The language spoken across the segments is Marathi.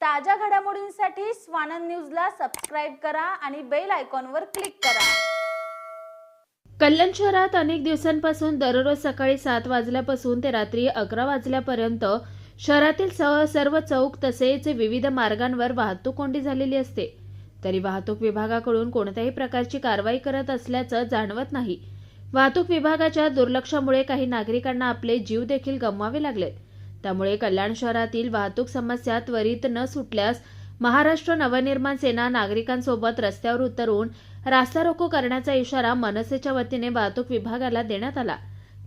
ताज्या घडामोडींसाठी स्वानंद न्यूजला सबस्क्राईब करा आणि बेल आयकॉनवर क्लिक करा. कल्याण शहरात अनेक दिवसांपासून दररोज सकाळी सात वाजल्यापासून ते रात्री अकरा वाजल्यापर्यंत शहरातील सर्व चौक तसेच विविध मार्गांवर वाहतूक कोंडी झालेली असते. तरी वाहतूक विभागाकडून कोणत्याही प्रकारची कारवाई करत असल्याचं जाणवत नाही. वाहतूक विभागाच्या दुर्लक्षामुळे काही नागरिकांना आपले जीव देखील गमवावे लागलेत. त्यामुळे कल्याण शहरातील वाहतूक समस्या त्वरित न सुटल्यास महाराष्ट्र नवनिर्माण सेना नागरिकांसोबत रस्त्यावर उतरून रास्ता रोको करण्याचा इशारा मनसेच्या वतीने वाहतूक विभागाला देण्यात आला.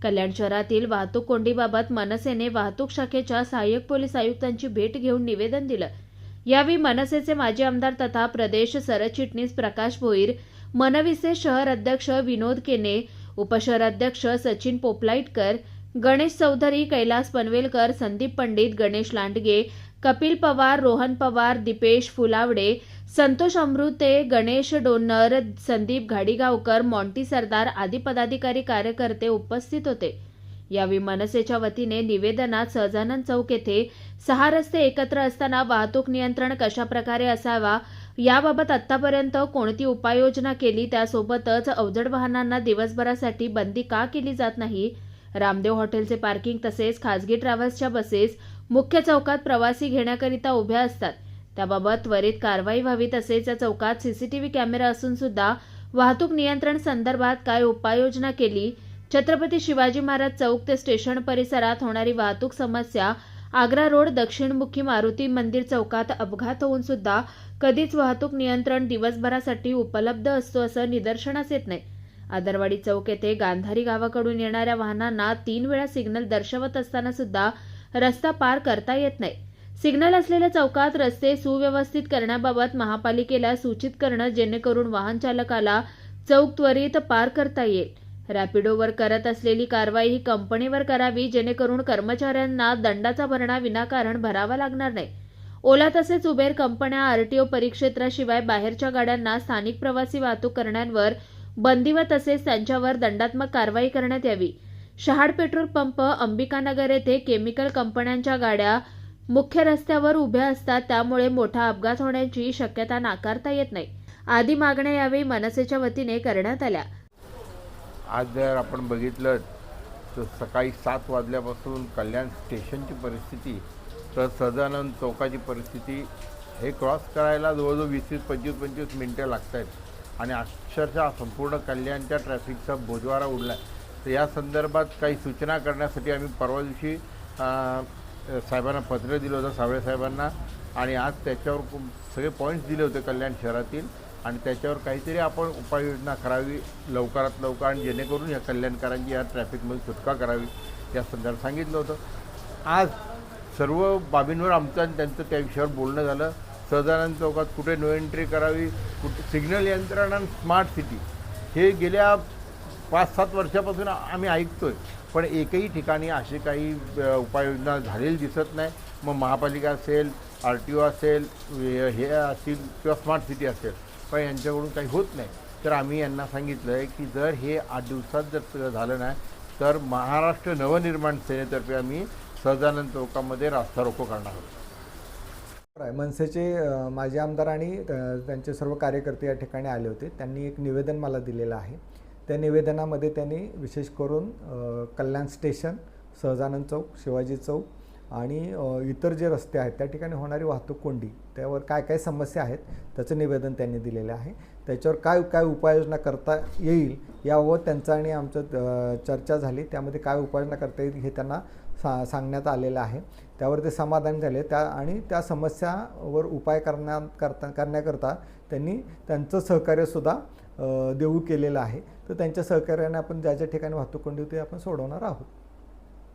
कल्याण शहरातील वाहतूक कोंडीबाबत मनसेने वाहतूक शाखेच्या सहाय्यक पोलीस आयुक्तांची भेट घेऊन निवेदन दिलं. यावेळी मनसेचे माजी आमदार तथा प्रदेश सरचिटणीस प्रकाश भोईर मनविसे शहर अध्यक्ष विनोद केने उपशहर अध्यक्ष सचिन पोपलाईटकर गणेश चौधरी कैलास पनवेलकर संदीप पंडित गणेश लांडगे कपिल पवार रोहन पवार दीपेश फुलावडे संतोष अमृते गणेश डोन्नर संदीप घाडीगावकर मॉन्टी सरदार आदी पदाधिकारी कार्यकर्ते उपस्थित होते. यावेळी मनसेच्या वतीने निवेदनात सहजानंद चौक येथे सहा रस्ते एकत्र असताना वाहतूक नियंत्रण कशा प्रकारे असावा याबाबत आतापर्यंत कोणती उपाययोजना केली? त्यासोबतच अवजड वाहनांना दिवसभरासाठी बंदी का केली जात नाही? रामदेव हॉटेलचे पार्किंग तसेच खासगी ट्रॅव्हल्सच्या बसेस मुख्य चौकात प्रवासी घेण्याकरिता उभ्या असतात. त्याबाबत त्वरित कारवाई व्हावी तसेच या चौकात सीसीटीव्ही कॅमेरा असून सुद्धा वाहतूक नियंत्रण संदर्भात काय उपाययोजना केली? छत्रपती शिवाजी महाराज चौक ते स्टेशन परिसरात होणारी वाहतूक समस्या आग्रा रोड दक्षिणमुखी मारुती मंदिर चौकात अपघात होऊन सुद्धा कधीच वाहतूक नियंत्रण दिवसभरासाठी उपलब्ध असतो असं निदर्शनास येत नाही. आदरवाडी चौक येथे गांधारी गावाकडून येणाऱ्या वाहनांना तीन वेळा सिग्नल दर्शवत असताना सुद्धा रस्ता पार करता येत नाही. सिग्नल असलेल्या चौकात रस्ते सुव्यवस्थित करण्याबाबत महापालिकेला सूचित करणं जेणेकरून वाहन चालकाला चौक त्वरित पार करता येईल. रॅपिडोवर करत असलेली कारवाई ही कंपनीवर करावी जेणेकरून कर्मचाऱ्यांना दंडाचा भरणा विनाकारण भरावा लागणार नाही. ओला तसेच उबेर कंपन्या आरटीओ परिक्षेत्राशिवाय बाहेरच्या गाड्यांना स्थानिक प्रवासी वाहतूक करण्यावर बंदी व तसेच त्यांच्यावर दंडात्मक कारवाई करण्यात यावी. शहाड पेट्रोल पंप अंबिकानगर येथे केमिकल कंपन्यांच्या गाड्या मुख्य रस्त्यावर उभ्या असतात. त्यामुळे मोठा अपघात होण्याची शक्यता नाकारता येत नाही. आदी मागण्या यावेळी मनसेच्या वतीने करण्यात आल्या. आज जर आपण बघितलं तर सकाळी सात वाजल्यापासून कल्याण स्टेशनची परिस्थिती तर सदानंद चौकाची परिस्थिती हे क्रॉस करायला जवळजवळ वीस वीस पंचवीस पंचवीस मिनटं लागत आहेत आणि अक्षरशः संपूर्ण कल्याणच्या ट्रॅफिकचा बोजवारा उडला आहे तर या संदर्भात काही सूचना करण्यासाठी आम्ही परवा दिवशी साहेबांना पत्र दिलं होतं सावळे साहेबांना. आणि आज त्याच्यावर खूप- सगळे पॉईंट्स दिले होते कल्याण शहरातील. आणि त्याच्यावर काहीतरी आपण उपाययोजना करावी लवकरात लवकर. आणि जेणेकरून या कल्याणकारांची या ट्रॅफिकमध्ये सुटका करावी या संदर्भात सांगितलं होतं. आज सर्व बाबींवर आमचं आणि त्यांचं त्या विषयावर बोलणं झालं. सदानंद चौकात कुठे नो एंट्री करावी कुठे सिग्नल यंत्रणा आणि स्मार्ट सिटी हे गेल्या पाच सात वर्षापासून आम्ही ऐकतो आहे पण एकही ठिकाणी अशी काही उपाययोजना झालेली दिसत नाही. मग महापालिका असेल आर टी ओ असेल हे असतील किंवा स्मार्ट सिटी असेल पण यांच्याकडून काही होत नाही. तर आम्ही यांना सांगितलं आहे की जर हे आठ दिवसात जर झालं नाही तर महाराष्ट्र नवनिर्माण सेनेतर्फे आम्ही सदानंद चौकामध्ये रास्ता रोको करणार आहोत. मनसेचे माजी आमदार आणि त्यांचे सर्व कार्यकर्ते या ठिकाणी आले होते. त्यांनी एक निवेदन मला दिलेलं आहे. त्या निवेदनामध्ये त्यांनी विशेष करून कल्याण स्टेशन सहजानंद चौक शिवाजी चौक आणि इतर जे रस्ते आहेत त्या ठिकाणी होणारी वाहतूक कोंडी त्यावर काय काय समस्या आहेत त्याचं निवेदन त्यांनी दिलेलं आहे. त्याच्यावर काय काय उपाययोजना करता येईल याबाबत त्यांचं आणि आमचं चर्चा झाली. त्यामध्ये काय उपाययोजना करता येईल हे त्यांना सा सांगण्यात आलेलं आहे. त्यावर ते समाधान झाले. त्या आणि त्या समस्यावर उपाय करण्या करता करण्याकरता त्यांनी त्यांचं सहकार्यसुद्धा देऊ केलेलं आहे. तर त्यांच्या सहकार्याने आपण ज्या ज्या ठिकाणी वाहतूक कोंडी होती आपण सोडवणार आहोत.